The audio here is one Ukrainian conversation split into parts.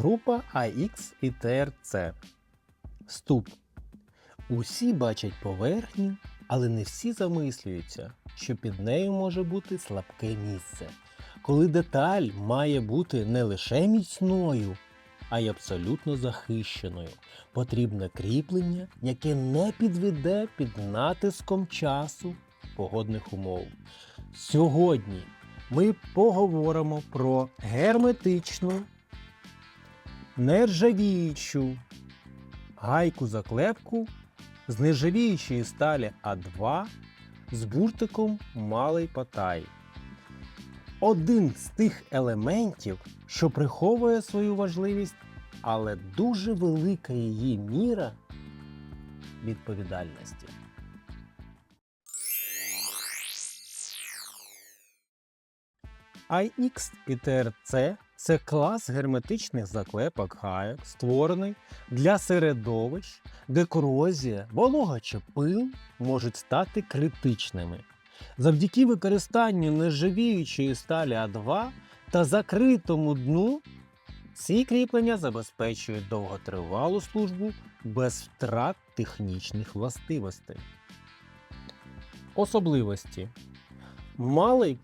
Група AX і TRC. Вступ. Усі бачать поверхню, але не всі замислюються, що під нею може бути слабке місце. Коли деталь має бути не лише міцною, а й абсолютно захищеною. Потрібне кріплення, яке не підведе під натиском часу погодних умов. Сьогодні ми поговоримо про герметичну, нержавіючу гайку заклепку з нержавіючої сталі А2 з буртиком малий потай. Один з тих елементів, що приховує свою важливість, але дуже велика її міра відповідальності. IX і TRC це клас герметичних заклепок гайок, створений для середовищ, де корозія, волога чи пил можуть стати критичними. Завдяки використанню нержавіючої сталі А2 та закритому дну ці кріплення забезпечують довготривалу службу без втрат технічних властивостей. Особливості малий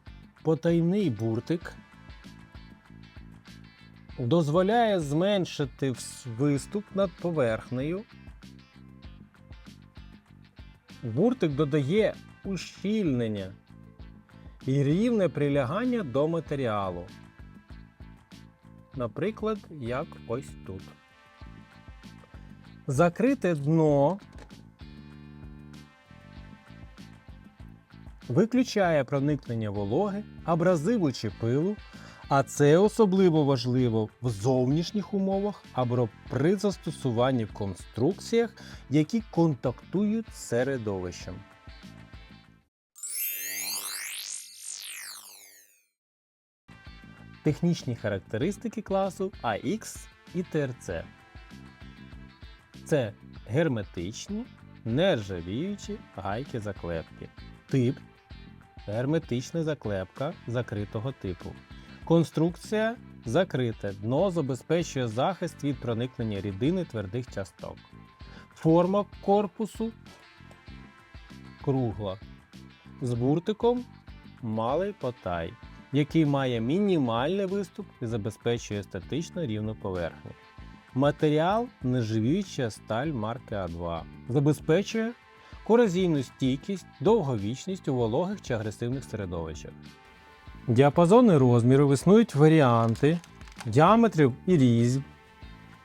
потайний буртик дозволяє зменшити виступ над поверхнею. Буртик додає ущільнення і рівне прилягання до матеріалу. Наприклад, як ось тут. Закрите дно виключає проникнення вологи, абразиву чи пилу, а це особливо важливо в зовнішніх умовах або при застосуванні в конструкціях, які контактують з середовищем. Технічні характеристики класу AX і TRC. Це герметичні, нержавіючі гайки заклепки. Тип герметична заклепка закритого типу. Конструкція закрита. Дно забезпечує захист від проникнення рідини твердих часток. Форма корпусу кругла. З буртиком малий потай, який має мінімальний виступ і забезпечує статично рівну поверхню. Матеріал нержавіюча сталь марки А2. Забезпечує корозійну стійкість, довговічність у вологих чи агресивних середовищах. Діапазони розміру існують варіанти діаметрів і різьб,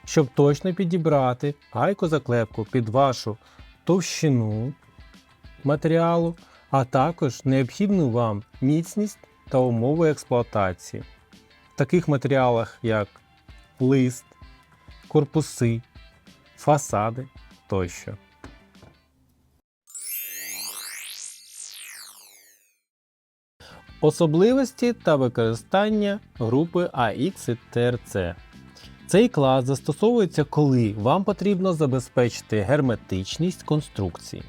щоб точно підібрати гайку-заклепку під вашу товщину матеріалу, а також необхідну вам міцність та умови експлуатації. В таких матеріалах, як лист, корпуси, фасади тощо. Особливості та використання групи AX і TRC. Цей клас застосовується, коли вам потрібно забезпечити герметичність конструкції.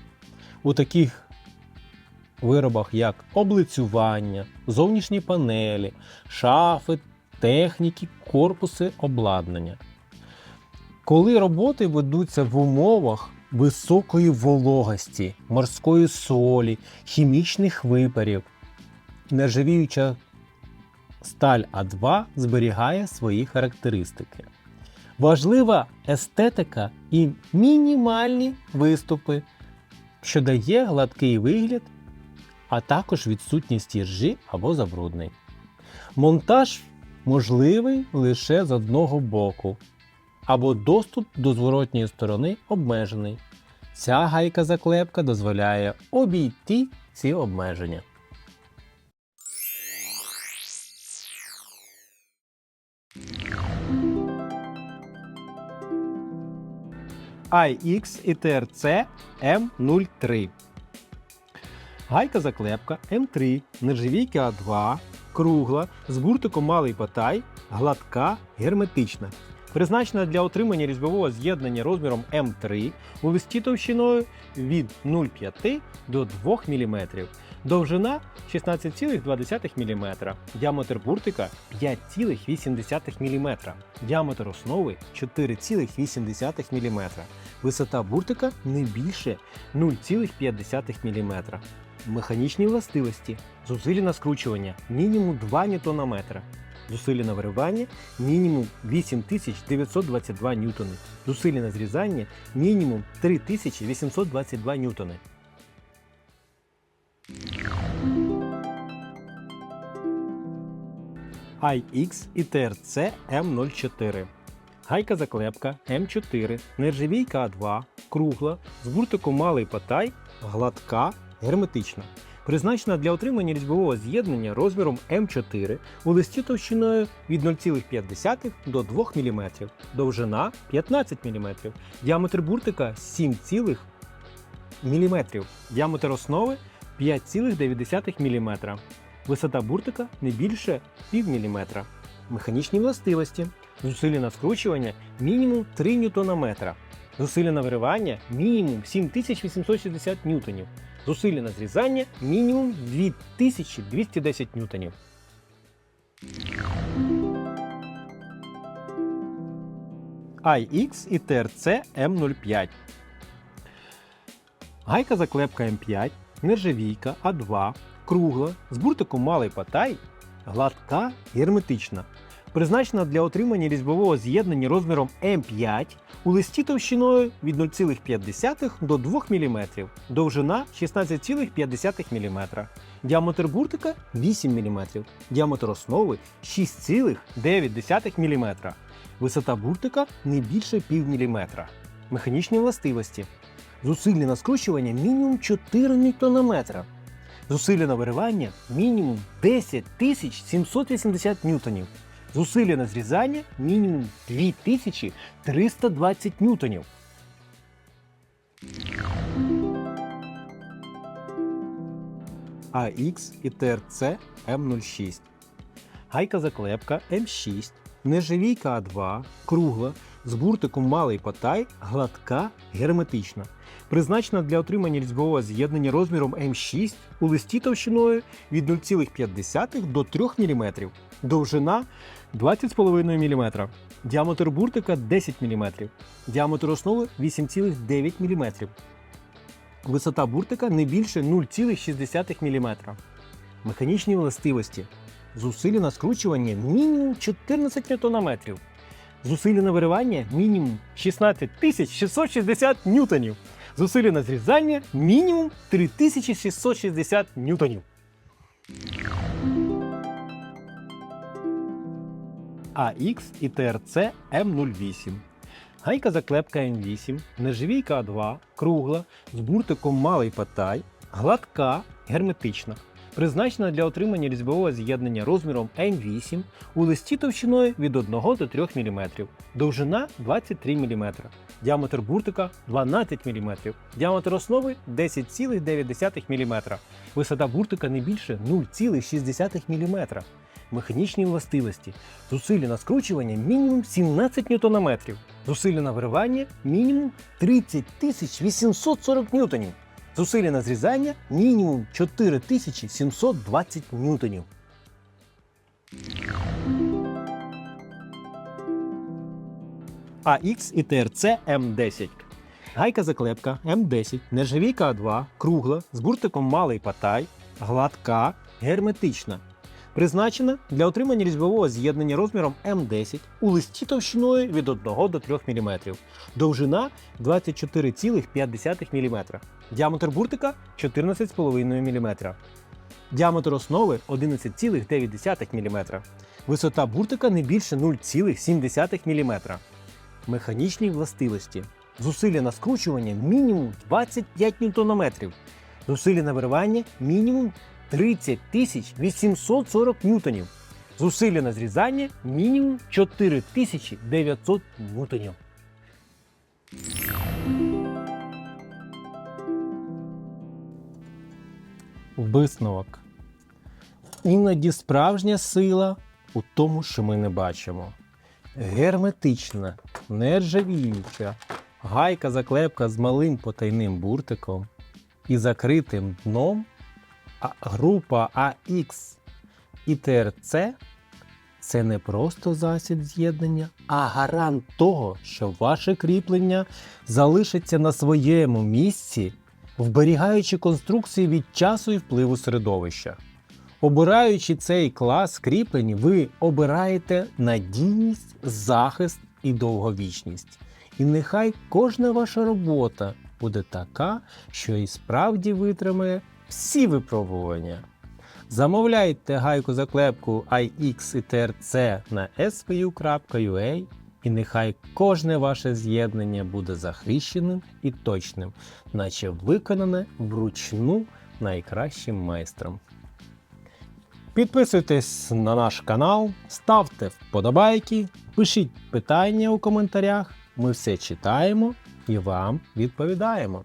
У таких виробах, як облицювання, зовнішні панелі, шафи, техніки, корпуси обладнання. Коли роботи ведуться в умовах високої вологості, морської солі, хімічних випарів, нержавіюча сталь А2 зберігає свої характеристики. Важлива естетика і мінімальні виступи, що дає гладкий вигляд, а також відсутність іржі або забруднень. Монтаж можливий лише з одного боку, або доступ до зворотньої сторони обмежений. Ця гайка заклепка дозволяє обійти ці обмеження. IX і TRC M03. Гайка заклепка М3, нержавійка А2, кругла, з буртиком малий патай, гладка, герметична. Призначена для отримання різьбового з'єднання розміром М3 у листі товщиною від 0,5 до 2 мм. Довжина 16,2 мм, діаметр буртика 5,8 мм, діаметр основи 4,8 мм, висота буртика не більше 0,5 мм. Механічні властивості. Зусилля скручування мінімум 2 Нм. Зусилля на виривання мінімум 8922 ньютони. Зусилля на зрізання мінімум 3822 ньютони. IX і TRC M04. Гайка заклепка М4, нержавійка А2, кругла, з буртиком малий патай, гладка, герметична. Призначена для отримання різьбового з'єднання розміром М4 у листі товщиною від 0,5 до 2 мм, довжина 15 мм, діаметр буртика 7 мм, діаметр основи 5,9 мм, висота буртика не більше пів міліметра. Механічні властивості. Зусилля на скручування мінімум 3 Нм. Зусилля на виривання мінімум 7860 ньютонів. Зусилля на зрізання мінімум 2210 ньютонів. IX і TRC M05. Гайка заклепка М5, нержавійка А2, кругла, з буртиком малий патай, гладка, герметична. Призначена для отримання різьбового з'єднання розміром М5 у листі товщиною від 0,5 до 2 мм, довжина 16,5 мм, діаметр буртика 8 мм, діаметр основи 6,9 мм, висота буртика не більше пів міліметра. Механічні властивості. Зусилля на скручування мінімум 4 Нм. Зусилля на виривання мінімум 10 780 ньютонів. Зусилля на зрізання мінімум 2320 ньютонів. AX і TRC М06. Гайка заклепка М6, нержавійка А2, кругла, з буртиком малий патай, гладка, герметична. Призначена для отримання різьбового з'єднання розміром М6 у листі товщиною від 0,5 до 3 мм, довжина 20,5 мм, діаметр буртика 10 мм, діаметр основи 8,9 мм. Висота буртика не більше 0,6 мм. Механічні властивості. Зусилля на скручування мінімум 14 Нм. Зусилля на виривання мінімум 16 660 ньютонів. Зусилля на зрізання мінімум 3660 ньютонів. AX і TRC М08. Гайка заклепка М8, нержавійка А2, кругла, з буртиком малий патай, гладка, герметична. Призначена для отримання різьбового з'єднання розміром М8 у листі товщиною від 1 до 3 мм, довжина 23 мм, діаметр буртика 12 мм, діаметр основи 10,9 мм, висота буртика не більше 0,6 мм. Механічні властивості. Зусилля на скручування мінімум 17 Нм. Зусилля на виривання мінімум 30 840 ньютонів. Зусилля на зрізання мінімум 4720 ньютонів. AX і TRC М10. Гайка заклепка М10, нержавійка А2, кругла, з буртиком малий патай, гладка, герметична. Призначена для отримання різьбового з'єднання розміром М10 у листі товщиною від 1 до 3 мм, довжина 24,5 мм, діаметр буртика 14,5 мм, діаметр основи 11,9 мм, висота буртика не більше 0,7 мм. Механічні властивості. Зусилля на скручування мінімум 25 Нм. Зусилля на виривання мінімум 30 840 ньютонів. Зусилля на зрізання мінімум 4900 ньютонів. Висновок. Іноді справжня сила у тому, що ми не бачимо. Герметична, нержавіюча, гайка заклепка з малим потайним буртиком і закритим дном група AX і ТРЦ це не просто засіб з'єднання, а гарант того, що ваше кріплення залишиться на своєму місці, вберігаючи конструкції від часу і впливу середовища. Обираючи цей клас кріплень, ви обираєте надійність, захист і довговічність. І нехай кожна ваша робота буде така, що і справді витримає всі випробування. Замовляйте гайку заклепку IX і TRC на svu.ua і нехай кожне ваше з'єднання буде захищеним і точним, наче виконане вручну найкращим майстром. Підписуйтесь на наш канал, ставте вподобайки, пишіть питання у коментарях. Ми все читаємо і вам відповідаємо.